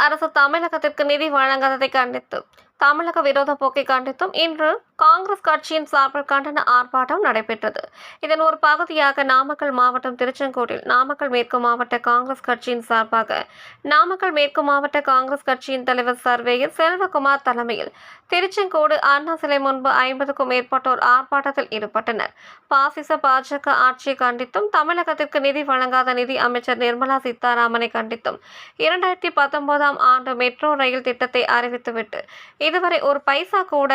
அரசு தமிழகத்திற்கு நிதி வழங்காததை கண்டித்து தமிழக விரோத போக்கை கண்டித்தும் இன்று காங்கிரஸ் கட்சியின் சார்பில் கண்டன ஆர்ப்பாட்டம் நடைபெற்றது. இதன் ஒரு பகுதியாக நாமக்கல் மாவட்டம் திருச்செங்கோட்டில் நாமக்கல் மேற்கு மாவட்ட காங்கிரஸ் கட்சியின் சார்பாக நாமக்கல் மேற்கு மாவட்ட காங்கிரஸ் கட்சியின் தலைவர் சர்வேயர் செல்வகுமார் தலைமையில் திருச்செங்கோடு அண்ணா சிலை முன்பு ஐம்பதுக்கும் மேற்பட்டோர் ஆர்ப்பாட்டத்தில் ஈடுபட்டனர். பாசிச பாஜக ஆட்சியை கண்டித்தும் தமிழகத்திற்கு நிதி வழங்காத நிதி அமைச்சர் நிர்மலா சீதாராமனை கண்டித்தும் இரண்டாயிரத்தி பத்தொன்பதாம் ஆண்டு மெட்ரோ ரயில் திட்டத்தை அறிவித்துவிட்டு இதுவரை ஒரு பைசா கூட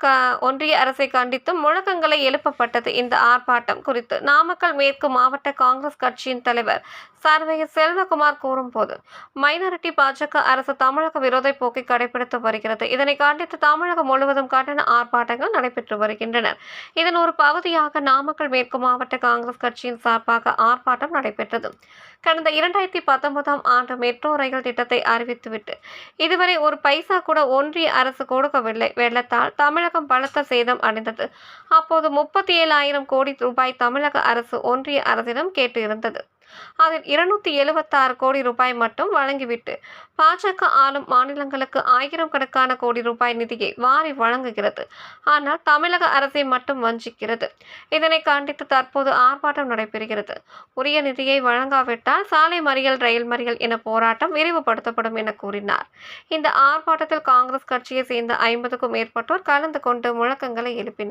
க ஒன்றிய அரசை கண்டித்தும் முழக்கங்களை எழுப்பப்பட்டது இந்த ஆர்ப்பாட்டம் குறித்து நாமக்கல் மேற்கு மாவட்ட காங்கிரஸ் கட்சியின் தலைவர் சர்வைய செல்வகுமார் கூறும்போது மைனாரிட்டி பாஜக அரசு தமிழக விரோத போக்கை கடைபிடித்து வருகிறது. இதனை கண்டித்து தமிழகம் முழுவதும் கண்டன ஆர்ப்பாட்டங்கள் நடைபெற்று வருகின்றன. இதன் ஒரு பகுதியாக நாமக்கல் மேற்கு மாவட்ட காங்கிரஸ் கட்சியின் சார்பாக ஆர்ப்பாட்டம் நடைபெற்றது. கடந்த இரண்டாயிரத்தி பத்தொன்பதாம் ஆண்டு மெட்ரோ ரயில் திட்டத்தை அறிவித்துவிட்டு இதுவரை ஒரு பைசா கூட ஒன்றிய அரசு கொடுக்கவில்லை. வெள்ளத்தால் தமிழகம் பலத்த சேதம் அடைந்தது. அப்போது முப்பத்தி ஏழாயிரம் கோடி ரூபாய் தமிழக அரசு ஒன்றிய அரசிடம் கேட்டு இருந்தது அதில் இருநூத்தி எழுபத்தாறு கோடி ரூபாய் மட்டும் வழங்கிவிட்டு பாஜக ஆளும் மாநிலங்களுக்கு ஆயிரம் கணக்கான கோடி ரூபாய் நிதியை வாரி வழங்குகிறது. ஆனால் தமிழக அரசை மட்டும் வஞ்சிக்கிறது. இதனை கண்டித்து தற்போது ஆர்ப்பாட்டம் நடைபெறுகிறது. உரிய நிதியை வழங்காவிட்டால் சாலை மறியல் ரயில் மறியல் என போராட்டம் விரிவுபடுத்தப்படும் என கூறினார். இந்த ஆர்ப்பாட்டத்தில் காங்கிரஸ் கட்சியை சேர்ந்த ஐம்பதுக்கும் மேற்பட்டோர் கலந்து கொண்டு முழக்கங்களை எழுப்பினர்.